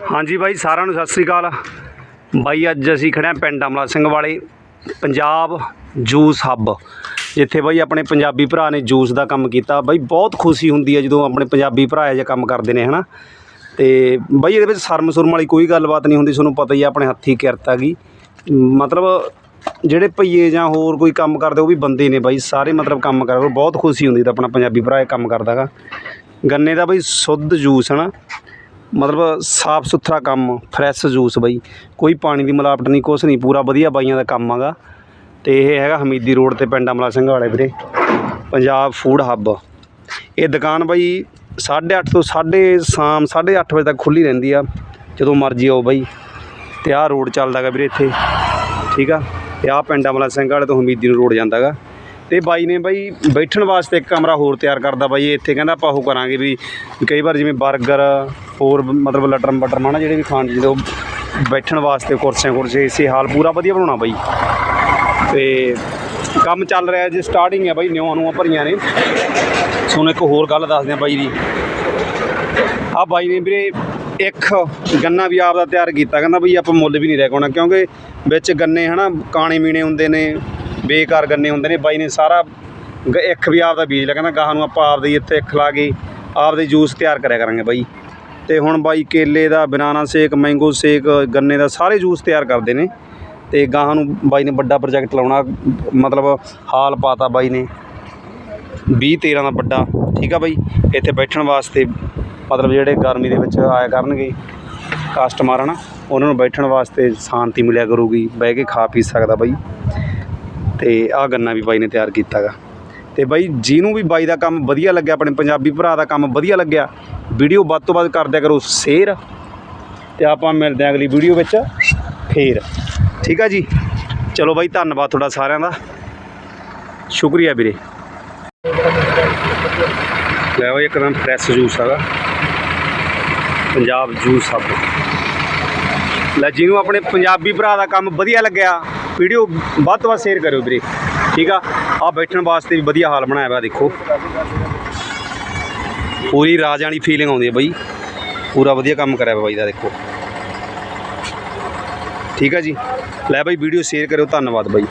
ਹਾਂਜੀ ਬਾਈ, ਸਾਰਿਆਂ ਨੂੰ ਸਤਿ ਸ੍ਰੀ ਅਕਾਲ। ਬਾਈ, ਅੱਜ ਅਸੀਂ ਖੜੇ ਹਾਂ ਪਿੰਡ ਅਮਲਾ ਸਿੰਘ ਵਾਲੇ, ਪੰਜਾਬ ਜੂਸ ਹੱਬ, ਜਿੱਥੇ ਬਾਈ ਆਪਣੇ ਪੰਜਾਬੀ ਭਰਾ ਨੇ ਜੂਸ ਦਾ ਕੰਮ ਕੀਤਾ। ਬਾਈ, ਬਹੁਤ ਖੁਸ਼ੀ ਹੁੰਦੀ ਹੈ ਜਦੋਂ ਆਪਣੇ ਪੰਜਾਬੀ ਭਰਾ ਇਹ ਜਿਹਾ ਕੰਮ ਕਰਦੇ ਨੇ, ਹਨਾ? ਤੇ ਬਾਈ, ਇਹਦੇ ਵਿੱਚ ਸ਼ਰਮ ਸੁਰਮ ਵਾਲੀ ਕੋਈ ਗੱਲਬਾਤ ਨਹੀਂ ਹੁੰਦੀ, ਤੁਹਾਨੂੰ ਪਤਾ ਹੀ ਆ, ਆਪਣੇ ਹੱਥੀ ਕਿਰਤ ਹੈਗੀ ਮਤਲਬ ਜਿਹੜੇ ਭਈਏ ਜਾਂ ਹੋਰ ਕੋਈ ਕੰਮ ਕਰਦੇ, ਉਹ ਵੀ ਬੰਦੇ ਨੇ ਬਾਈ, ਸਾਰੇ ਮਤਲਬ ਕੰਮ ਕਰਦੇ ਬਹੁਤ ਖੁਸ਼ੀ ਹੁੰਦੀ ਤਾਂ ਆਪਣਾ ਪੰਜਾਬੀ ਭਰਾ ਇਹ ਕੰਮ ਕਰਦਾਗਾ। ਗੰਨੇ ਦਾ ਬਾਈ, ਸ਼ੁੱਧ ਜੂਸ, ਹਨਾ? ਮਤਲਬ ਸਾਫ਼ ਸੁਥਰਾ ਕੰਮ ਫਰੈਸ਼ ਜੂਸ ਬਾਈ। ਕੋਈ ਪਾਣੀ ਦੀ ਮਿਲਾਵਟ ਨਹੀਂ, ਕੁਛ ਨਹੀਂ, ਪੂਰਾ ਵਧੀਆ ਬਾਈਆਂ ਦਾ ਕੰਮ ਹੈਗਾ। ਅਤੇ ਇਹ ਹੈਗਾ ਹਮੀਦੀ ਰੋਡ ਤੇ ਪਿੰਡ ਅਮਲਾ ਸਿੰਘ ਵਾਲੇ ਵੀਰੇ, ਪੰਜਾਬ ਫੂਡ ਹੱਬ ਇਹ ਦੁਕਾਨ ਬਈ 8:30 ਤੋਂ ਸਾਢੇ ਸ਼ਾਮ 8:30 ਵਜੇ ਤੱਕ ਖੁੱਲੀ ਰਹਿੰਦੀ ਆ, ਜਦੋਂ ਮਰਜ਼ੀ ਆਓ ਬਾਈ। ਤੇ ਆਹ ਰੋਡ ਚੱਲਦਾ ਗਾ ਵੀਰੇ ਇੱਥੇ, ਠੀਕ ਆ? ਤੇ ਆਹ ਪਿੰਡ ਅਮਲਾ ਸਿੰਘ ਵਾਲੇ ਤੋਂ ਹਮੀਦੀ ਨੂੰ ਰੋਡ ਜਾਂਦਾ ਗਾ ਤੇ ਬਾਈ ਨੇ ਬਾਈ ਬੈਠਣ ਵਾਸਤੇ ਇੱਕ ਕਮਰਾ ਹੋਰ ਤਿਆਰ ਕਰਦਾ ਬਾਈ ਇੱਥੇ ਕਹਿੰਦਾ ਆਪਾਂ ਉਹ ਕਰਾਂਗੇ ਵੀ ਵੀ ਕਈ ਵਾਰ ਜਿਵੇਂ 버ਗਰ ਹੋਰ ਮਤਲਬ ਲਟਰਮ ਬਟਰ ਮਾਣਾ ਜਿਹੜੇ ਵੀ ਖਾਣ ਜਿਹਦੇ ਉਹ ਬੈਠਣ ਵਾਸਤੇ ਕੁਰਸੀਆਂ ਕੁਰਸੀਆਂ ਇਸੇ ਹਾਲ ਪੂਰਾ ਵਧੀਆ ਬਣਾਉਣਾ ਬਾਈ। ਤੇ ਕੰਮ ਚੱਲ ਰਿਹਾ ਜੀ ਸਟਾਰਟਿੰਗ ਹੈ ਬਾਈ ਨਿਉਆਂ ਨੂੰ ਭਰੀਆਂ ਨੇ। ਤੁਹਾਨੂੰ ਇੱਕ ਹੋਰ ਗੱਲ ਦੱਸਦੇ ਆ ਬਾਈ ਦੀ। ਆ ਬਾਈ ਨੇ ਵੀਰੇ ਇੱਕ ਗੰਨਾ ਵੀ ਆਪ ਦਾ ਤਿਆਰ ਕੀਤਾ, ਕਹਿੰਦਾ ਬਈ ਆਪਾਂ ਮੁੱਲ ਵੀ ਨਹੀਂ ਰਹਿ ਰਖਾਉਣਾ ਕਿਉਂਕਿ ਵਿੱਚ ਗੰਨੇ ਹਨਾ, ਕਾਣੇ ਮੀਣੇ ਹੁੰਦੇ ਨੇ, ਬੇਕਾਰ ਗੰਨੇ ਹੁੰਦੇ ਨੇ। ਬਾਈ ਨੇ ਸਾਰਾ ਗ- ਇੱਕ ਵੀ ਆਪ ਦਾ ਬੀਜ ਲਿਆ, ਕਹਿੰਦਾ ਗਾਹਾਂ ਨੂੰ ਆਪਾਂ ਆਪ ਦੇ ਹੀ ਇੱਥੇ ਇੱਕ ਲਾ ਕੇ, ਆਪ ਦੇ ਜੂਸ ਤਿਆਰ ਕਰਿਆ ਕਰਾਂਗੇ ਬਾਈ। ਤੇ ਹੁਣ ਬਾਈ ਕੇਲੇ ਦਾ, ਬਨਾਨਾ ਸ਼ੇਕ, ਮੈਂਗੋ ਸ਼ੇਕ, ਗੰਨੇ ਦਾ ਸਾਰੇ ਜੂਸ ਤਿਆਰ ਕਰਦੇ ਨੇ। ਤੇ ਗਾਹਾਂ ਨੂੰ ਬਾਈ ਨੇ ਵੱਡਾ ਪ੍ਰੋਜੈਕਟ ਲਾਉਣਾ, ਮਤਲਬ ਹਾਲ ਪਾਤਾ ਬਾਈ ਨੇ। 20 13 ਦਾ ਵੱਡਾ, ਠੀਕ ਆ ਬਾਈ? ਇੱਥੇ ਬੈਠਣ ਵਾਸਤੇ ਮਤਲਬ ਜਿਹੜੇ ਗਰਮੀ ਦੇ ਵਿੱਚ ਆਇਆ ਕਰਨਗੇ ਕਸਟਮਰ ਹਨਾ? ਉਹਨਾਂ ਨੂੰ ਬੈਠਣ ਵਾਸਤੇ ਸ਼ਾਂਤੀ ਮਿਲਿਆ ਕਰੂਗੀ, ਬਹਿ ਕੇ ਖਾ ਪੀ ਸਕਦਾ ਬਾਈ। ਤੇ ਆਹ ਗੰਨਾ ਵੀ ਬਾਈ ਨੇ ਤਿਆਰ ਕੀਤਾਗਾ। ਤੇ ਬਾਈ ਜਿਹਨੂੰ ਵੀ ਬਾਈ ਦਾ ਕੰਮ ਵਧੀਆ ਲੱਗਿਆ, ਆਪਣੇ ਪੰਜਾਬੀ ਭਰਾ ਦਾ ਕੰਮ ਵਧੀਆ ਲੱਗਿਆ, ਵੀਡੀਓ ਵੱਧ ਤੋਂ ਵੱਧ ਕਰ ਦਿਆ ਕਰੋ ਸ਼ੇਅਰ ਤੇ ਆਪਾਂ ਮਿਲਦੇ ਹਾਂ ਅਗਲੀ ਵੀਡੀਓ ਵਿੱਚ ਫੇਰ। ਠੀਕ ਆ ਜੀ? ਚਲੋ ਬਾਈ, ਧੰਨਵਾਦ ਤੁਹਾਡਾ ਸਾਰਿਆਂ ਦਾ। ਸ਼ੁਕਰੀਆ ਵੀਰੇ। ਲੈ ਉਹ ਇੱਕਦਮ ਫਰੈਸ਼ ਜੂਸ ਹੈਗਾ ਪੰਜਾਬ ਜੂਸ ਹੱਬ ਲੈ ਜਿਹਨੂੰ ਆਪਣੇ ਪੰਜਾਬੀ ਭਰਾ ਦਾ ਕੰਮ ਵਧੀਆ ਲੱਗਿਆ, ਵੀਡੀਓ ਵੱਧ ਤੋਂ ਵੱਧ ਸ਼ੇਅਰ ਕਰਿਓ ਵੀਰੇ। ਠੀਕ ਆ? ਆ ਬੈਠਣ ਵਾਸਤੇ ਵੀ ਵਧੀਆ ਹਾਲ ਬਣਾਇਆ ਹੋਇਆ, ਦੇਖੋ। ਪੂਰੀ ਰਾਜ ਵਾਲੀ ਫੀਲਿੰਗ ਆਉਂਦੀ ਹੈ ਬਾਈ। ਪੂਰਾ ਵਧੀਆ ਕੰਮ ਕਰਿਆ ਹੋਇਆ ਬਾਈ ਦਾ, ਦੇਖੋ। ਠੀਕ ਆ ਜੀ? ਲੈ ਬਾਈ ਵੀਡੀਓ ਸ਼ੇਅਰ ਕਰਿਓ। ਧੰਨਵਾਦ ਬਾਈ।